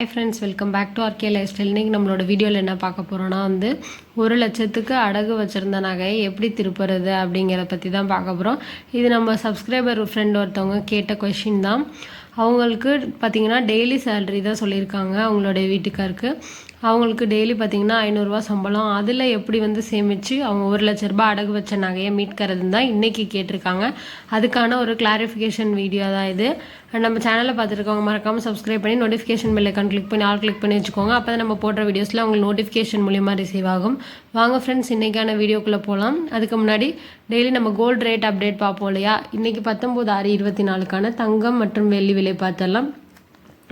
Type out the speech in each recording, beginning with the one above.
Hi friends welcome back to R K lifestyle இன்றைக்கி நம்மளோட வீடியோவில் என்ன பார்க்க போகிறோன்னா வந்து ஒரு லட்சத்துக்கு அடகு வச்சுருந்த நகையை எப்படி திருப்புறது அப்படிங்கிறத பற்றி தான் பார்க்க போகிறோம் இது நம்ம சப்ஸ்கிரைபர் ஃப்ரெண்ட் ஒருத்தவங்க கேட்ட கொஷின் தான். அவங்களுக்கு பார்த்திங்கன்னா டெய்லி சேலரி தான் சொல்லியிருக்காங்க அவங்களுடைய வீட்டுக்காருக்கு. அவங்களுக்கு டெய்லி பார்த்திங்கன்னா ஐநூறுரூவா சம்பளம். அதில் எப்படி வந்து சேமித்து அவங்க ஒரு லட்ச ரூபாய் அடகு வச்ச நகையை மீட்கிறதுன்னு தான் இன்றைக்கி கேட்டிருக்காங்க. அதுக்கான ஒரு கிளாரிஃபிகேஷன் வீடியோ தான் இது. நம்ம சேனலில் பார்த்துருக்கவங்க மறக்காமல் சப்ஸ்கிரைப் பண்ணி நோட்டிஃபிகேஷன் பெல் ஐக்கான் கிளிக் பண்ணி ஆல் கிளிக் பண்ணி வச்சுக்கோங்க. அப்போ தான் நம்ம போடுற வீடியோஸில் அவங்களுக்கு நோட்டிஃபிகேஷன் மூலியமாக ரிசீவ் ஆகும். வாங்க ஃப்ரெண்ட்ஸ் இன்றைக்கான வீடியோக்குள்ளே போகலாம் அதுக்கு முன்னாடி டெய்லி நம்ம கோல்டு ரேட் அப்டேட் பார்ப்போம் இல்லையா? இன்றைக்கி பத்தொம்போது ஆறு இருபத்தி நாலுக்கான தங்கம் மற்றும் வெள்ளி விலை பார்த்தெல்லாம்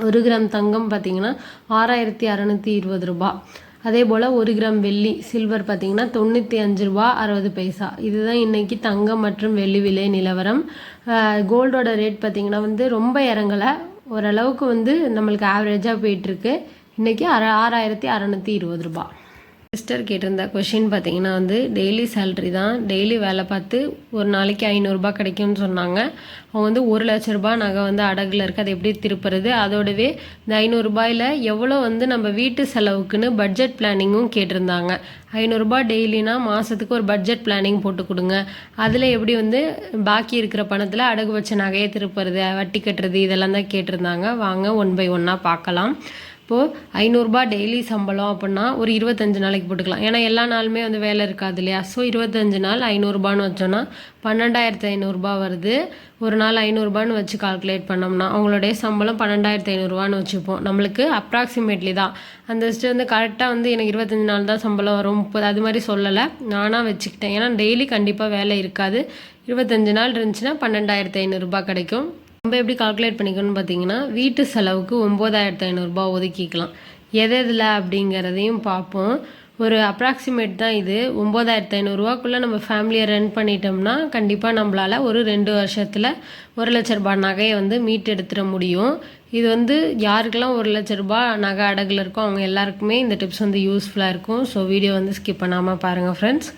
ஒரு கிராம் தங்கம் பார்த்தீங்கன்னா ஆறாயிரத்தி அறநூற்றி இருபது ரூபா. அதே போல் ஒரு கிராம் வெள்ளி சில்வர் பார்த்தீங்கன்னா தொண்ணூற்றி அஞ்சு ரூபா அறுபது பைசா. இதுதான் இன்றைக்கி தங்கம் மற்றும் வெள்ளி விலை நிலவரம். கோல்டோட ரேட் பார்த்திங்கன்னா வந்து ரொம்ப இறங்கலை. ஓரளவுக்கு வந்து நம்மளுக்கு ஆவரேஜாக போயிட்டுருக்கு இன்றைக்கி அற ஆறாயிரத்தி அறநூற்றி இருபது ரூபா. சிஸ்டர் கேட்டிருந்த கொஷின் பார்த்தீங்கன்னா வந்து டெய்லி சேல்ரி தான். டெய்லி வேலை பார்த்து ஒரு நாளைக்கு ஐநூறுரூபா கிடைக்கும்னு சொன்னாங்க. அவங்க வந்து ஒரு லட்ச ரூபா நகை வந்து அடகுல இருக்குது அதை எப்படி திருப்புறது? அதோடவே இந்த ஐநூறுரூபாயில் எவ்வளோ வந்து நம்ம வீட்டு செலவுக்குன்னு பட்ஜெட் பிளானிங்கும் கேட்டிருந்தாங்க. ஐநூறுரூபா டெய்லினா மாதத்துக்கு ஒரு பட்ஜெட் பிளானிங் போட்டு கொடுங்க. அதில் எப்படி வந்து பாக்கி இருக்கிற பணத்தில் அடகு வச்ச நகையை திருப்புறது வட்டி கட்டுறது இதெல்லாம் தான் கேட்டிருந்தாங்க. வாங்க ஒன் பை ஒன்னாக பார்க்கலாம். இப்போது ஐநூறுரூபா டெய்லி சம்பளம் அப்படின்னா ஒரு இருபத்தஞ்சு நாளைக்கு போட்டுக்கலாம். ஏன்னா எல்லா நாளுமே வந்து வேலை இருக்காது இல்லையா? ஸோ இருபத்தஞ்சு நாள் ஐநூறுரூபான்னு வச்சோன்னா பன்னெண்டாயிரத்து ஐநூறுரூபா வருது. ஒரு நாள் ஐநூறுரூபான்னு வச்சு கால்குலேட் பண்ணோம்னா அவங்களுடைய சம்பளம் பன்னெண்டாயிரத்து ஐநூறுரூவான்னு வச்சுப்போம். நம்மளுக்கு அப்ராக்சிமேட்லி தான். அந்த லிஸ்ட்டு வந்து கரெக்டாக வந்து எனக்கு இருபத்தஞ்சு நாள் தான் சம்பளம் வரும். முப்பது அது மாதிரி சொல்லலை. நானாக வச்சுக்கிட்டேன். ஏன்னா டெய்லி கண்டிப்பாக வேலை இருக்காது. இருபத்தஞ்சு நாள் இருந்துச்சுன்னா பன்னெண்டாயிரத்து ஐநூறுரூபா கிடைக்கும். நம்ம எப்படி கால்குலேட் பண்ணிக்கணும்னு பார்த்தீங்கன்னா வீட்டு செலவுக்கு ஒம்பதாயிரத்து ஐநூறுரூபா ஒதுக்கிக்கலாம். எது எதில் அப்படிங்கிறதையும் பார்ப்போம். ஒரு அப்ராக்சிமேட் தான் இது. ஒம்பதாயிரத்து ஐநூறுரூவாக்குள்ளே நம்ம ஃபேமிலியை ரன் பண்ணிட்டோம்னா கண்டிப்பாக நம்மளால் ஒரு ரெண்டு வருஷத்தில் ஒரு லட்ச ரூபாய் நகையை வந்து மீட்டெடுத்துட முடியும். இது வந்து யாருக்கெல்லாம் ஒரு லட்ச ரூபாய் நகை அடகில் இருக்கோ அவங்க எல்லாருக்குமே இந்த டிப்ஸ் வந்து யூஸ்ஃபுல்லாக இருக்கும். ஸோ வீடியோ வந்து ஸ்கிப் பண்ணாமல் பாருங்கள் ஃப்ரெண்ட்ஸ்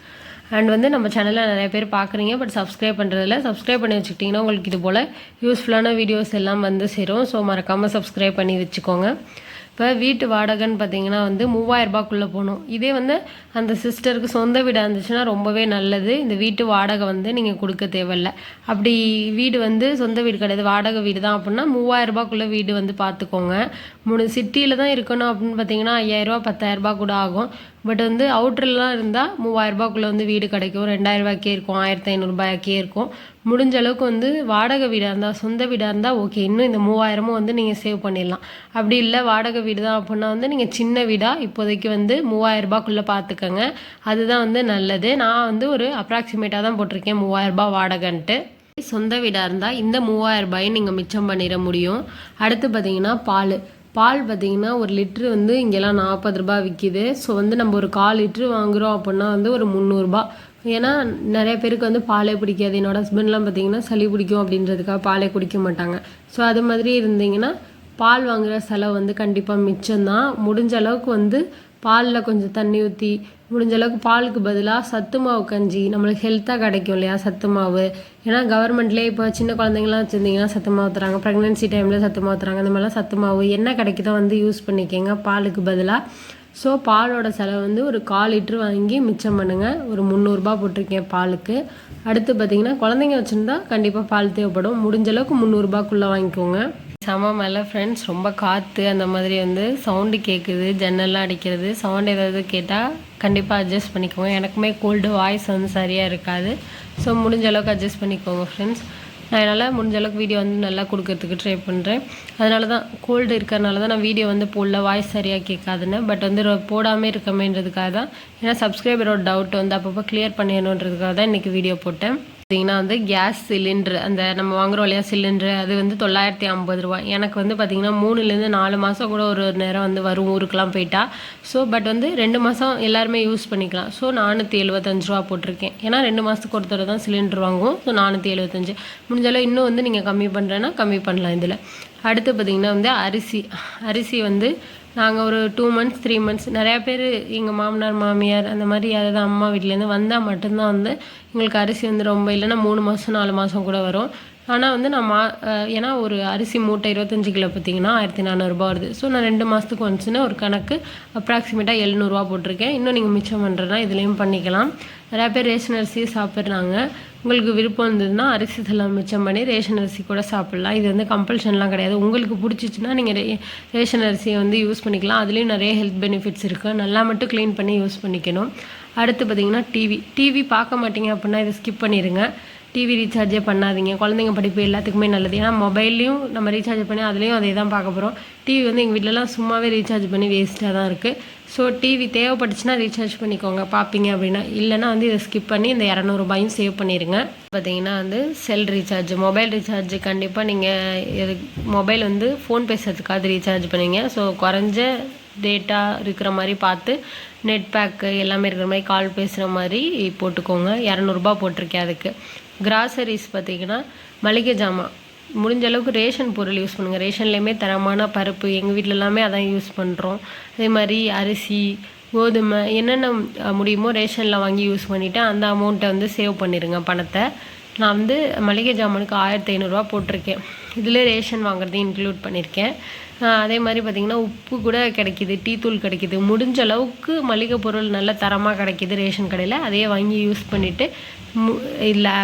அண்ட் வந்து நம்ம சேனலில் நிறைய பேர் பார்க்குறீங்க பட் சப்ஸ்கிரைப் பண்ணுறதில்ல சப்ஸ்கிரைப் பண்ணி வச்சுக்கிட்டிங்கன்னா உங்களுக்கு இது போல் யூஸ்ஃபுல்லான வீடியோஸ் எல்லாம் வந்து சேரும். ஸோ மறக்காமல் சப்ஸ்கிரைப் பண்ணி வச்சுக்கோங்க. இப்போ வீட்டு வாடகைன்னு பார்த்தீங்கன்னா வந்து மூவாயிரரூபாக்குள்ளே போகணும். இதே வந்து அந்த சிஸ்டருக்கு சொந்த வீடாக இருந்துச்சுன்னா ரொம்பவே நல்லது. இந்த வீட்டு வாடகை வந்து நீங்கள் கொடுக்க தேவையில்ல. அப்படி வீடு வந்து சொந்த வீடு கிடையாது. வாடகை வீடு தான் அப்படின்னா மூவாயிரரூபாக்குள்ளே வீடு வந்து பார்த்துக்கோங்க. மூணு சிட்டியில் தான் இருக்கணும் அப்படின்னு பார்த்தீங்கன்னா ஐயாயிரரூபா பத்தாயிரரூபா கூட ஆகும். பட் வந்து அவுட்ரெலாம் இருந்தால் மூவாயிரரூபாக்குள்ளே வந்து வீடு கிடைக்கும். ரெண்டாயிரரூபாய்க்கே இருக்கும். ஆயிரத்தி ஐநூறுரூபாய்க்கே இருக்கும். முடிஞ்ச அளவுக்கு வந்து வாடகை வீடாக இருந்தால் சொந்த வீடாக இருந்தால் ஓகே. இன்னும் இந்த மூவாயிரமும் வந்து நீங்கள் சேவ் பண்ணிடலாம். அப்படி இல்லை வாடகை வீடு தான் அப்படின்னா வந்து நீங்கள் சின்ன வீடாக இப்போதைக்கு வந்து மூவாயிரரூபாக்குள்ளே பார்த்துக்கோங்க அதுதான் வந்து நல்லது. நான் வந்து ஒரு அப்ராக்சிமேட்டாக தான் போட்டிருக்கேன். மூவாயிரரூபா வாடகைன்ட்டு. சொந்த வீடாக இருந்தால் இந்த மூவாயிரம் ரூபாயை நீங்கள் மிச்சம் பண்ணிட முடியும். அடுத்து பார்த்தீங்கன்னா பால். பால் பார்த்திங்கன்னா ஒரு லிட்ரு வந்து இங்கெல்லாம் நாற்பது ரூபா விற்கிது ஸோ வந்து நம்ம ஒரு கால் லிட்ரு வாங்குகிறோம் அப்படின்னா வந்து ஒரு முந்நூறுரூபா ஏன்னா நிறைய பேருக்கு வந்து பாலே பிடிக்காது. என்னோடய ஹஸ்பண்ட்லாம் பார்த்திங்கன்னா சளி பிடிக்கும் அப்படின்றதுக்காக பாலே குடிக்க மாட்டாங்க. ஸோ அது மாதிரி இருந்தீங்கன்னா பால் வாங்குகிற செலவு வந்து கண்டிப்பாக மிச்சம்தான். முடிஞ்ச அளவுக்கு வந்து பாலில் கொஞ்சம் தண்ணி ஊற்றி முடிஞ்ச அளவுக்கு பாலுக்கு பதிலாக சத்து மாவு கஞ்சி. நம்மளுக்கு ஹெல்த்தாக கிடைக்கும் இல்லையா சத்து மாவு. ஏன்னா கவர்மெண்ட்லேயே இப்போ சின்ன குழந்தைங்களாம் வச்சுருந்தீங்கன்னா சத்து மாவு தராங்க ப்ரெக்னென்சி டைமில் சத்து மாவு தராங்க அந்த மாதிரிலாம் சத்து மாவு என்ன கிடைக்குதோ வந்து யூஸ் பண்ணிக்கோங்க. பாலுக்கு பதிலாக ஸோ பாலோட செலவு வந்து ஒரு கால் லிட்ரு வாங்கி மிச்சம் பண்ணுங்கள் ஒரு முந்நூறுரூபா போட்டிருக்கேன் பாலுக்கு. அடுத்து பார்த்திங்கன்னா குழந்தைங்க வச்சுருந்தா கண்டிப்பாக பால் தேவைப்படும். முடிஞ்ச அளவுக்கு முந்நூறுரூபாக்குள்ளே வாங்கிக்கோங்க. செம மேலே ஃப்ரெண்ட்ஸ் ரொம்ப காற்று அந்த மாதிரி வந்து சவுண்டு கேட்குது ஜன்னல்லாம் அடிக்கிறது. சவுண்ட் ஏதாவது கேட்டால் கண்டிப்பாக அட்ஜஸ்ட் பண்ணிக்கோங்க. எனக்குமே கோல்டு வாய்ஸ் வந்து சரியாக இருக்காது. ஸோ முடிஞ்ச அளவுக்கு அட்ஜஸ்ட் பண்ணிக்கோங்க ஃப்ரெண்ட்ஸ் நான் என்னால் முடிஞ்ச அளவுக்கு வீடியோ வந்து நல்லா கொடுக்கறதுக்கு ட்ரை பண்ணுறேன் அதனால தான் கோல்டு இருக்கிறனால தான் நான் வீடியோ வந்து போடல வாய்ஸ் சரியாக கேட்காதுன்னு. பட் வந்து போடாமல் இருக்கமேன்றதுக்காக தான் ஏன்னா சப்ஸ்கிரைபரோட டவுட் வந்து அப்பப்போ கிளியர் பண்ணிடணுன்றதுக்காக தான் இன்றைக்கி வீடியோ போட்டேன். பார்த்தீங்கன்னா வந்து கேஸ் சிலிண்ட்ரு அந்த நம்ம வாங்குறோம் இல்லையா சிலிண்ட்ரு அது வந்து தொள்ளாயிரத்தி ஐம்பது ரூபா எனக்கு வந்து பார்த்திங்கன்னா மூணுலேருந்து நாலு மாதம் கூட ஒரு நேரம் வந்து வரும் ஊருக்கெலாம் போயிட்டா. ஸோ பட் வந்து ரெண்டு மாதம் எல்லாருமே யூஸ் பண்ணிக்கலாம். ஸோ நானூற்றி எழுபத்தஞ்சு ரூபா போட்டிருக்கேன். ஏன்னா ரெண்டு மாதத்துக்கு ஒருத்தர் தான் சிலிண்டர் வாங்குவோம். ஸோ நானூற்றி எழுபத்தஞ்சு முடிஞ்சாலும் இன்னும் வந்து நீங்கள் கம்மி பண்ணுறேன்னா கம்மி பண்ணலாம் இதில். அடுத்து பார்த்திங்கன்னா வந்து அரிசி. அரிசி வந்து நாங்கள் ஒரு டூ மந்த்ஸ் த்ரீ மந்த்ஸ் நிறையா பேர் எங்கள் மாமனார் மாமியார் அந்த மாதிரி யாராவது அம்மா வீட்டிலேருந்து வந்தால் மட்டும்தான் வந்து எங்களுக்கு அரிசி வந்து ரொம்ப இல்லைன்னா மூணு மாதம் நாலு மாதம் கூட வரும். ஆனால் வந்து நான் மா ஏன்னா ஒரு அரிசி மூட்டை இருபத்தஞ்சி கிலோ பார்த்தீங்கன்னா ஆயிரத்தி நானூறுரூபா வருது. ஸோ நான் ரெண்டு மாதத்துக்கு வந்துச்சுன்னா ஒரு கணக்கு அப்ராக்சிமேட்டாக எழுநூறுவா போட்டிருக்கேன். இன்னும் நீங்கள் மிச்சம் பண்ணுறதுனா இதுலேயும் பண்ணிக்கலாம். நிறையா பேர் ரேஷன் அரிசியும் சாப்பிட்றாங்க. உங்களுக்கு விருப்பம் இருந்ததுன்னா அரிசி செல்லாம் மிச்சம் பண்ணி ரேஷன் அரிசி கூட சாப்பிட்லாம். இது வந்து கம்பல்ஷன்லாம் கிடையாது. உங்களுக்கு பிடிச்சிச்சின்னா நீங்கள் ரே ரேஷன் அரிசியை வந்து யூஸ் பண்ணிக்கலாம். அதுலேயும் நிறைய ஹெல்த் பெனிஃபிட்ஸ் இருக்குது நல்லா மட்டும் க்ளீன் பண்ணி யூஸ் பண்ணிக்கணும். அடுத்து பார்த்தீங்கன்னா டிவி டிவி பார்க்க மாட்டீங்க அப்படின்னா இதை ஸ்கிப் பண்ணிடுங்க டிவி ரீசார்ஜே பண்ணாதீங்க. குழந்தைங்க படிப்பு எல்லாத்துக்குமே நல்லது. ஏன்னா மொபைல்லையும் நம்ம ரீசார்ஜ் பண்ணி அதுலேயும் அதே தான் பார்க்க போகிறோம் டிவி வந்து எங்கள் வீட்டிலலாம் சும்மாவே ரீசார்ஜ் பண்ணி வேஸ்ட்டாக தான் இருக்குது ஸோ டிவி தேவைப்பட்டுச்சுன்னா ரீசார்ஜ் பண்ணிக்கோங்க. பார்ப்பீங்க அப்படின்னா. இல்லைன்னா வந்து இதை ஸ்கிப் பண்ணி இந்த இரநூறுபாயும் சேவ் பண்ணிடுங்க பார்த்தீங்கன்னா வந்து செல் ரீசார்ஜ் மொபைல் ரீசார்ஜ் கண்டிப்பாக நீங்கள் இது மொபைல் வந்து ஃபோன் பேசுறதுக்காக ரீசார்ஜ் பண்ணுவீங்க ஸோ குறைஞ்ச டேட்டா இருக்கிற மாதிரி பார்த்து நெட் பேக்கு எல்லாமே இருக்கிற மாதிரி கால் பேசுகிற மாதிரி போட்டுக்கோங்க. இரநூறுபா போட்டிருக்கேன் அதுக்கு. கிராசரிஸ் பார்த்தீங்கன்னா மளிகை ஜாமான் முடிஞ்ச அளவுக்கு ரேஷன் பொருள் யூஸ் பண்ணுங்கள் ரேஷன்லேயுமே தரமான பருப்பு எங்கள் வீட்டில் எல்லாமே அதான் யூஸ் பண்ணுறோம் அதே மாதிரி அரிசி கோதுமை என்னென்ன முடியுமோ ரேஷனில் வாங்கி யூஸ் பண்ணிவிட்டு அந்த அமௌண்ட்டை வந்து சேவ் பண்ணிடுங்க பணத்தை. நான் வந்து மளிகை ஜாமானுக்கு ஆயிரத்தி ஐநூறுரூவா போட்டிருக்கேன். இதில் ரேஷன் வாங்குறதையும் இன்க்ளூட் பண்ணியிருக்கேன் அதே மாதிரி பார்த்திங்கன்னா உப்பு கூட கிடைக்கிது டீ தூள் கிடைக்கிது. முடிஞ்ச அளவுக்கு மளிகை பொருள் நல்ல தரமாக கிடைக்கிது ரேஷன் கடையில். அதையே வாங்கி யூஸ் பண்ணிவிட்டு மு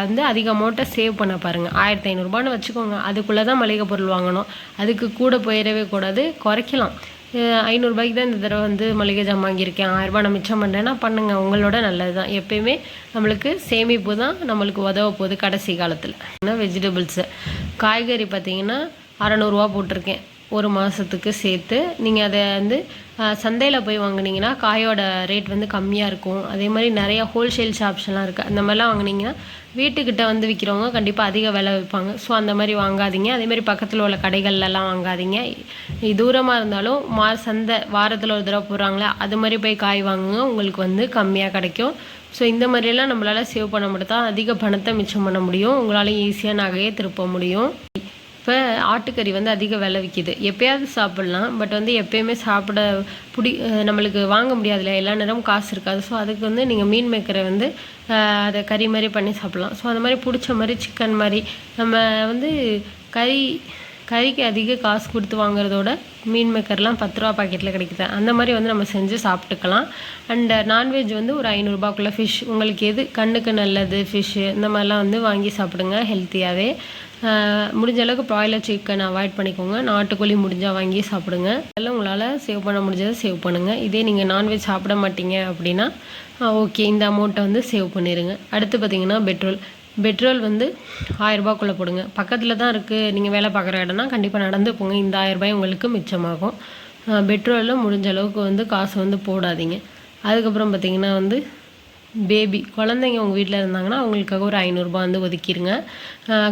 வந்து அதிக அமௌண்ட்டை சேவ் பண்ண பாருங்கள் ஆயிரத்தி ஐநூறுரூபான்னு வச்சுக்கோங்க. அதுக்குள்ளே தான் மளிகை பொருள் வாங்கணும். அதுக்கு கூட போயிடவே கூடாது. குறைக்கலாம். ஐநூறுரூபாய்க்கு தான் இந்த தடவை வந்து மளிகை ஜாமான் வாங்கியிருக்கேன். ஆயிரரூபா நான் மிச்சம் பண்ணுறேன்னா பண்ணுங்கள் உங்களோட நல்லது தான் எப்பயுமே நம்மளுக்கு சேமிப்பு தான் நம்மளுக்கு உதவ போகுது கடைசி காலத்தில். ஏன்னா வெஜிடபிள்ஸு காய்கறி பார்த்தீங்கன்னா அறநூறுவா போட்டிருக்கேன். ஒரு மாதத்துக்கு சேர்த்து. நீங்கள் அதை வந்து சந்தையில் போய் வாங்குனீங்கன்னா காயோட ரேட் வந்து கம்மியாக இருக்கும். அதே மாதிரி நிறைய ஹோல்சேல் ஷாப்ஸ்லாம் இருக்குது அந்த மாதிரிலாம் வாங்குனீங்கன்னா வீட்டுக்கிட்ட வந்து விற்கிறவங்க கண்டிப்பாக அதிக விலை விற்பாங்க. ஸோ அந்த மாதிரி வாங்காதீங்க. அதே மாதிரி பக்கத்தில் உள்ள கடைகள்லலாம் வாங்காதீங்க. தூரமாக இருந்தாலும் மா சந்தை வாரத்தில் ஒரு தடவை போகிறாங்களே அது மாதிரி போய் காய் வாங்குங்க. உங்களுக்கு வந்து கம்மியாக கிடைக்கும். ஸோ இந்த மாதிரியெல்லாம் நம்மளால் சேவ் பண்ண மட்டும் தான் அதிக பணத்தை மிச்சம் பண்ண முடியும். உங்களால் ஈஸியாக நகையை திருப்ப முடியும். இப்போ ஆட்டுக்கறி வந்து அதிக விலை விற்கிது எப்போயாவது சாப்பிட்லாம். பட் வந்து எப்பயுமே சாப்பிட பிடி நம்மளுக்கு வாங்க முடியாதுல்ல. எல்லா நேரமும் காசு இருக்காது. ஸோ அதுக்கு வந்து நீங்கள் மீன் மேக்கரை வந்து அதை கறி மாதிரி பண்ணி சாப்பிட்லாம். ஸோ அந்த மாதிரி பிடிச்ச மாதிரி சிக்கன் மாதிரி நம்ம வந்து கறி கறிக்கு அதிக காசு கொடுத்து வாங்குறதோட மீன் மேக்கர்லாம் பத்து ரூபா பாக்கெட்டில் கிடைக்குது. அந்த மாதிரி வந்து நம்ம செஞ்சு சாப்பிட்டுக்கலாம். அண்ட் நான்வெஜ் வந்து ஒரு ஐநூறுரூபாக்குள்ளே ஃபிஷ் உங்களுக்கு எது கண்ணுக்கு நல்லது ஃபிஷ்ஷு இந்த மாதிரிலாம் வந்து வாங்கி சாப்பிடுங்க ஹெல்த்தியாகவே முடிஞ்ச அளவுக்கு ப்ராய்லர் சிக்கன் அவாய்ட் பண்ணிக்கோங்க. நாட்டுக்கோழி முடிஞ்சால் வாங்கி சாப்பிடுங்க. அதெல்லாம் உங்களால் சேவ் பண்ண முடிஞ்சதை சேவ் பண்ணுங்கள் இதே நீங்கள் நான்வெஜ் சாப்பிட மாட்டீங்க அப்படின்னா ஓகே இந்த அமௌண்ட்டை வந்து சேவ் பண்ணிடுங்க அடுத்து பார்த்தீங்கன்னா பெட்ரோல் பெட்ரோல் வந்து ஆயரரூபாக்குள்ளே போடுங்க. பக்கத்தில் தான் இருக்குது நீங்கள் வேலை பார்க்குற இடம்னா கண்டிப்பாக நடந்து போங்க. இந்த ஆயரரூபாய் உங்களுக்கு மிச்சமாகும். பெட்ரோலில் முடிஞ்ச அளவுக்கு வந்து காசு வந்து போடாதீங்க. அதுக்கப்புறம் பார்த்தீங்கன்னா வந்து பேபி. குழந்தைங்க உங்கள் வீட்டில் இருந்தாங்கன்னா அவங்களுக்காக ஒரு ஐநூறுரூபா வந்து ஒதுக்கிடுங்க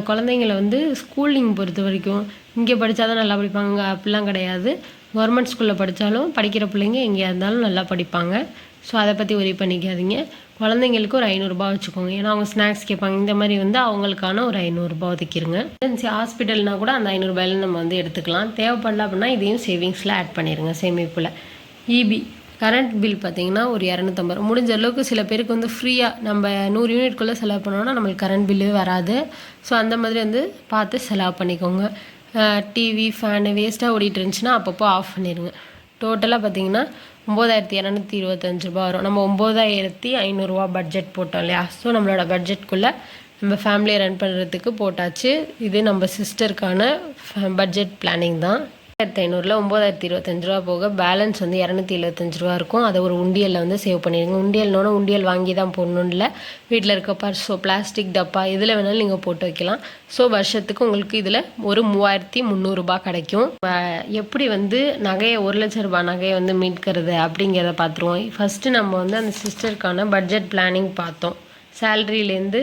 குழந்தைங்கள வந்து ஸ்கூலிங் பொறுத்த வரைக்கும் இங்கே படித்தா தான் நல்லா படிப்பாங்க. அப்படிலாம் கிடையாது. கவர்மெண்ட் ஸ்கூலில் படித்தாலும் படிக்கிற பிள்ளைங்க எங்கேயா இருந்தாலும் நல்லா படிப்பாங்க. ஸோ அதை பற்றி ஒரி பண்ணிக்காதீங்க. குழந்தைங்களுக்கு ஒரு ஐநூறுரூபா வச்சுக்கோங்க. ஏன்னா அவங்க ஸ்நாக்ஸ் கேட்பாங்க. இந்த மாதிரி வந்து அவங்களுக்கான ஒரு ஐநூறுரூபா ஒதுக்கிடுங்க எமர்ஜென்சி ஹாஸ்பிட்டல்னால் கூட அந்த ஐநூறுரூபாயில நம்ம வந்து எடுத்துக்கலாம். தேவைப்படல அப்படின்னா இதையும் சேவிங்ஸில் ஆட் பண்ணிடுங்க சேமிப்பில். இபி கரண்ட் பில் பார்த்தீங்கன்னா ஒரு இரநூத்தம்பது ரூபா. முடிஞ்ச அளவுக்கு சில பேருக்கு வந்து ஃப்ரீயாக நம்ம நூறு யூனிட்குள்ளே செலவு பண்ணோன்னா நம்மளுக்கு கரண்ட் பில்லு வராது. ஸோ அந்த மாதிரி வந்து பார்த்து செலவு பண்ணிக்கோங்க. டிவி ஃபேனு வேஸ்ட்டாக ஓடிட்டு இருந்துச்சுன்னா அப்பப்போ ஆஃப் பண்ணிடுங்க டோட்டலாக பார்த்தீங்கன்னா ஒம்பதாயிரத்தி இரநூத்தி இருபத்தஞ்சு ரூபா வரும். நம்ம ஒம்பதாயிரத்தி ஐநூறுரூவா பட்ஜெட் போட்டோம் இல்லையா? ஸோ நம்மளோட பட்ஜெட்குள்ளே நம்ம ஃபேமிலியை ரன் பண்ணுறதுக்கு போட்டாச்சு. இது நம்ம சிஸ்டருக்கான பட்ஜெட் பிளானிங் தான். ஆயிரத்தி ஐநூறுல ஒம்பதாயிரத்தி இருபத்தஞ்சு ரூபா போக பேலன்ஸ் வந்து இரநூத்தி எழுபத்தஞ்சு ரூபா இருக்கும். அதை ஒரு உண்டியலில் வந்து சேவ் பண்ணிடுங்க. உண்டியல்னோட உண்டியல் வாங்கி தான் போடணும்னு இல்லை. வீட்டில் இருக்க பர்ஸோ பிளாஸ்டிக் டப்பா இதில் வேணாலும் நீங்கள் போட்டு வைக்கலாம். ஸோ வருஷத்துக்கு உங்களுக்கு இதில் ஒரு மூவாயிரத்தி முந்நூறுரூபா கிடைக்கும். எப்படி வந்து நகையை ஒரு லட்ச ரூபாய் நகையை வந்து மீட்கிறது அப்படிங்கிறத பார்த்துருவோம். ஃபஸ்ட்டு நம்ம வந்து அந்த சிஸ்டருக்கான பட்ஜெட் பிளானிங் பார்த்தோம். சேலரியிலேருந்து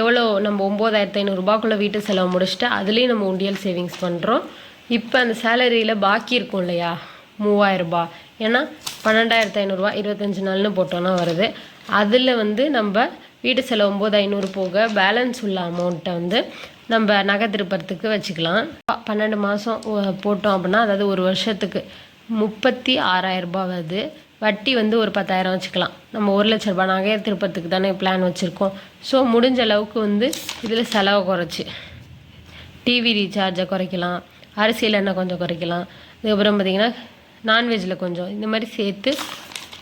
எவ்வளோ நம்ம ஒம்பதாயிரத்து ஐநூறுரூபாக்குள்ளே வீட்டு செலவு முடிச்சுட்டு அதுலேயும் நம்ம உண்டியல் சேவிங்ஸ் பண்ணுறோம் இப்போ அந்த சேலரியில் பாக்கி இருக்கும் இல்லையா? மூவாயிரரூபா ஏன்னா பன்னெண்டாயிரத்து ஐநூறுரூவா இருபத்தஞ்சி நாள்னு போட்டோன்னா வருது. அதில் வந்து நம்ம வீட்டு செலவு ஒம்பது ஐநூறு போக பேலன்ஸ் உள்ள அமௌண்ட்டை வந்து நம்ம நகை திருப்பறத்துக்கு வச்சுக்கலாம். பன்னெண்டு மாதம் போட்டோம் அப்படின்னா அதாவது ஒரு வருஷத்துக்கு முப்பத்தி ஆறாயிரம் ரூபாய் வருது. வட்டி வந்து ஒரு பத்தாயிரம் வச்சுக்கலாம். நம்ம ஒரு லட்ச ரூபாய் நகையை திருப்பறதுக்கு தானே பிளான் வச்சுருக்கோம். ஸோ முடிஞ்ச அளவுக்கு வந்து இதில் செலவை குறைச்சி. டிவி ரீசார்ஜை குறைக்கலாம். அரிசியில் எண்ணெய் கொஞ்சம் குறைக்கலாம். அதுக்கப்புறம் பார்த்தீங்கன்னா நான்வெஜ்ஜில் கொஞ்சம். இந்த மாதிரி சேர்த்து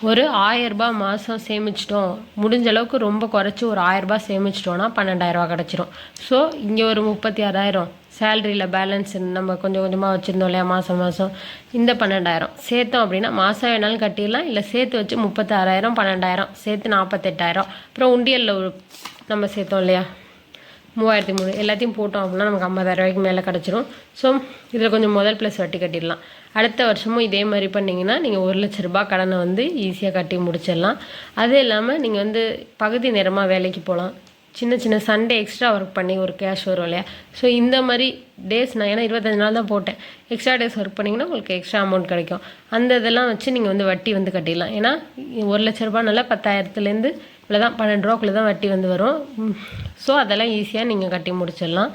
ஒரு ஆயரரூபா மாதம் சேமிச்சிட்டோம். முடிஞ்ச அளவுக்கு ரொம்ப குறைச்சி ஒரு ஆயரரூபா சேமிச்சிட்டோன்னா பன்னெண்டாயிரரூபா கிடச்சிரும். ஸோ இங்கே ஒரு முப்பத்தி ஆறாயிரம் சேலரியில் பேலன்ஸ் நம்ம கொஞ்சம் கொஞ்சமாக வச்சுருந்தோம் இல்லையா மாதம் மாதம் இந்த பன்னெண்டாயிரம். சேர்த்தோம் அப்படின்னா மாதம் வேணாலும் கட்டிடலாம். இல்லை சேர்த்து வச்சு முப்பத்தாறாயிரம் பன்னெண்டாயிரம். சேர்த்து நாற்பத்தெட்டாயிரம் அப்புறம் உண்டியலில் ஒரு நம்ம சேர்த்தோம் இல்லையா? மூவாயிரத்தி மூணு எல்லாத்தையும் போட்டோம் அப்படின்னா நமக்கு ஐம்பதாயிரம் ரூபாய்க்கு மேலே கிடச்சிரும். ஸோ இதில் கொஞ்சம் முதல் ப்ளஸ் வட்டி கட்டிடலாம். அடுத்த வருஷமும் இதே மாதிரி பண்ணிங்கன்னா நீங்கள் ஒரு லட்ச ரூபாய் கடனை வந்து ஈஸியாக கட்டி முடிச்சிடலாம். அது இல்லாமல் நீங்கள் வந்து பகுதி நேரமாக வேலைக்கு போகலாம். சின்ன சின்ன சண்டே எக்ஸ்ட்ரா ஒர்க் பண்ணி ஒரு கேஷ் வரும் இல்லையா? ஸோ இந்த மாதிரி டேஸ் நான் ஏன்னா இருபத்தஞ்சு நாள் தான் போட்டேன். எக்ஸ்ட்ரா டேஸ் ஒர்க் பண்ணிங்கன்னா உங்களுக்கு எக்ஸ்ட்ரா அமௌண்ட் கிடைக்கும். அந்த இதெல்லாம் வச்சு நீங்கள் வந்து வட்டி வந்து கட்டிடலாம். ஏன்னா ஒரு லட்ச ரூபானால பத்தாயிரத்துலேருந்து இவ்வளோ தான் பன்னெண்டு ரூபாக்குள்ளே தான் வட்டி வந்து வரும். ஸோ அதெல்லாம் ஈஸியாக நீங்கள் கட்டி முடிச்சிடலாம்.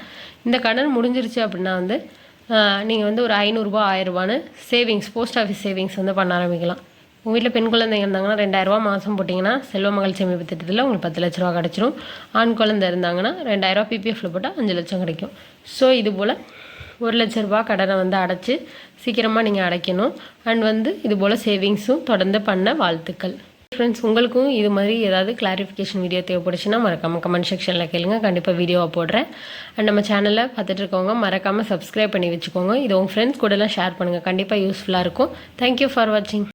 இந்த கடன் முடிஞ்சிருச்சு அப்படின்னா வந்து நீங்கள் வந்து ஒரு ஐநூறுரூபா ஆயிரரூபான்னு சேவிங்ஸ் போஸ்ட் ஆஃபீஸ் சேவிங்ஸ் வந்து பண்ண ஆரம்பிக்கலாம். உங்கள் வீட்டில் பெண் குழந்தைங்க இருந்தாங்கன்னா ரெண்டாயிரரூவா மாதம் போட்டிங்கன்னா செல்வ மகள் சேமிப்பு திட்டத்தில் உங்களுக்கு பத்து லட்ச ரூபா கிடச்சிரும். ஆண் குழந்தை இருந்தாங்கன்னா ரெண்டாயிரரூவா பிபிஎஃப்ல போட்டால் அஞ்சு லட்சம் கிடைக்கும். ஸோ இது போல் ஒரு லட்ச ரூபா கடனை வந்து அடைச்சி சீக்கிரமாக நீங்கள் அடைக்கணும். அண்ட் வந்து இது போல் சேவிங்ஸும் தொடர்ந்து பண்ண வாழ்த்துக்கள். ஃப்ரெண்ட்ஸ் உங்களுக்கும் இது மாதிரி ஏதாவது கிளாரிஃபிகேஷன் வீடியோ தேவைப்படுச்சுன்னா மறக்காமல் கமெண்ட் செக்ஷனில் கேளுங்க. கண்டிப்பாக வீடியோவை போடுறேன். அண்ட் நம்ம சேனலில் பார்த்துட்டு இருக்கவங்க மறக்காமல் சப்ஸ்கிரைப் பண்ணி வச்சுக்கோங்க. இது உங்கள் ஃப்ரெண்ட்ஸ் கூடலாம் ஷேர் பண்ணுங்கள் கண்டிப்பாக யூஸ்ஃபுல்லாக இருக்கும். தேங்க்யூ ஃபார் வாட்சிங்